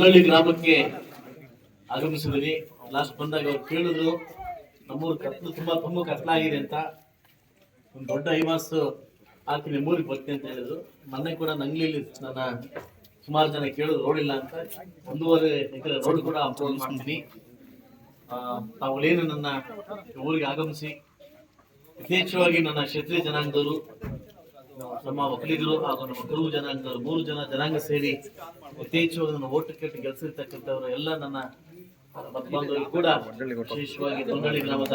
ಹುಲ್ಲಳ್ಳಿ ಗ್ರಾಮಕ್ಕೆ ಆಗಮಿಸಿದ್ವಿ ಲಾಸ್ಟ್ ಬಂದಾಗ ಅವ್ರು ಕೇಳಿದ್ರು, ನಮ್ಮೂರು ಕತ್ಲು ತುಂಬಾ ತುಂಬಾ ಕತ್ಲಾಗಿದೆ ಅಂತ. ಒಂದು ದೊಡ್ಡ ಐಮಾಸ್ ಹಾಕಿ ನಿಮ್ಮೂರಿಗೆ ಬರ್ತೀನಿ ಅಂತ ಹೇಳಿದ್ರು. ಮೊನ್ನೆ ಕೂಡ ನಂಗ್ಲಿಲ್ಲಿ ನನ್ನ ಸುಮಾರು ಜನ ಕೇಳಿದ್ರು ರೋಡ್ ಅಂತ. ಒಂದೂವರೆ ಎಕರೆ ರೋಡ್ ಕೂಡ ಅಪ್ರೋಲ್ ಮಾಡ್ತೀನಿ ತಾವುಗಳೇನು ನನ್ನ ಊರಿಗೆ ಆಗಮಿಸಿ, ಯಥೇಚ್ಛವಾಗಿ ನನ್ನ ಕ್ಷತ್ರಿಯ ಜನಾಂಗದವರು ನಮ್ಮ ಒಕ್ಕಲಿಗರು ಹಾಗೂ ನಮ್ಮ ಗುರು ಜನಾಂಗದವರು, ಮೂರು ಜನ ಜನಾಂಗ ಸೇರಿ ಯಥೇಚ್ಛವಾಗಿ ನನ್ನ ಓಟು ಕೆಟ್ಟು ಎಲ್ಲ ನನ್ನ ಕೂಡ ವಿಶೇಷವಾಗಿ ತೊಂದಳಿ ಗ್ರಾಮದ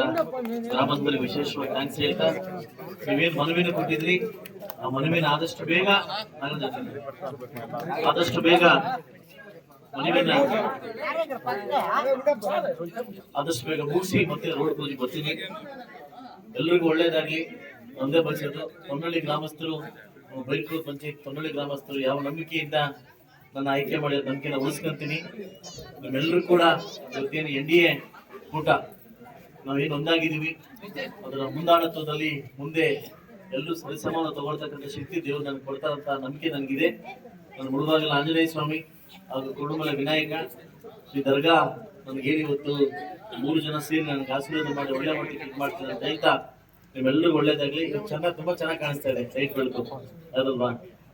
ಗ್ರಾಮಸ್ಥರಿಗೆ ವಿಶೇಷವಾಗಿ ಥ್ಯಾಂಕ್ಸ್ ಹೇಳ್ತಾ ನೀವೇನ್ ಮನವಿನ ಕೊಟ್ಟಿದ್ರಿ. ಆ ಮನವಿನ ಆದಷ್ಟು ಬೇಗ ಆದಷ್ಟು ಬೇಗ ಮನವಿನ ಆದಷ್ಟು ಬೇಗ ಮುಗಿಸಿ ಮತ್ತೆ ರೋಡ್ ಪೂಜೆ ಬರ್ತೀನಿ. ಎಲ್ರಿಗೂ ಒಳ್ಳೇದಾಗ್ಲಿ. ಒಂದೇ ಬಯಸೋದು ಹೊನ್ನಳ್ಳಿ ಗ್ರಾಮಸ್ಥರು ಬೈಕೂರು ಪಂಚಾಯತ್ ಹೊನ್ನಳ್ಳಿ ಗ್ರಾಮಸ್ಥರು ಯಾವ ನಂಬಿಕೆಯಿಂದ ನನ್ನ ಆಯ್ಕೆ ಮಾಡಿದ ನಂಬಿಕೆನ ಉಳಿಸ್ಕೊಂತೀನಿ. ನಮ್ಮೆಲ್ಲರೂ ಕೂಡ ಇವತ್ತೇನು ಎನ್ ಡಿ ಎ ಕೂಟ, ನಾವೇನು ಒಂದಾಗಿದ್ದೀವಿ. ಅದರ ಮುಂದಾಣತ್ವದಲ್ಲಿ ಮುಂದೆ ಎಲ್ಲರೂ ಸರಿಸಮಾನ ತಗೊಳ್ತಕ್ಕಂಥ ಶಕ್ತಿ ದೇವರು ನನಗೆ ಕೊಡ್ತಾರಂತ ನಂಬಿಕೆ ನನಗಿದೆ. ನನ್ನ ಮುಳುಗಾಗಲ ಆಂಜನೇಯ ಸ್ವಾಮಿ ಹಾಗೂ ಕುರುಮಲ ವಿನಾಯಕ, ಶ್ರೀ ದರ್ಗಾ, ನನಗೇನಿವತ್ತು ಮೂರು ಜನ ಸೇರಿ ನನಗೆ ಆಶೀರ್ವಾದ ಮಾಡಿ, ಒಳ್ಳೆ ಮಟ್ಟಿಗೆ ಮಾಡ್ತೀನಿ ಅಂತ ಹೇಳ್ತಾ ನಿಮ್ಮೆಲ್ಲರಿಗೂ ಒಳ್ಳೇದಾಗ್ಲಿ. ಚೆನ್ನಾಗ್ ಚೆನ್ನ ತುಂಬಾ ಚೆನ್ನಾಗ್ ಕಾಣಿಸ್ತಾ ಇದೆ ಲೈಟ್ ಬೆಳಕು ಅದಲ್ವಾ?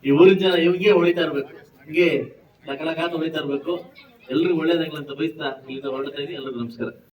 ಈ ಊರಿನ ಜನ ಇವ್ಗೆ ಹೊಳಿತಾ ಇರ್ಬೇಕು. ಹಿಂಗೆ ಲಕ ಲಕ ಹೊಳಿತಾ ಇರ್ಬೇಕು. ಎಲ್ರಿಗೂ ಒಳ್ಳೇದಾಗ್ಲಿ ಅಂತ ಬಯಸ್ತಾ ಇಲ್ಲಿಂದ ಹೊರಡ್ತಾ ಇದೀನಿ. ಎಲ್ರಿಗೂ ನಮಸ್ಕಾರ.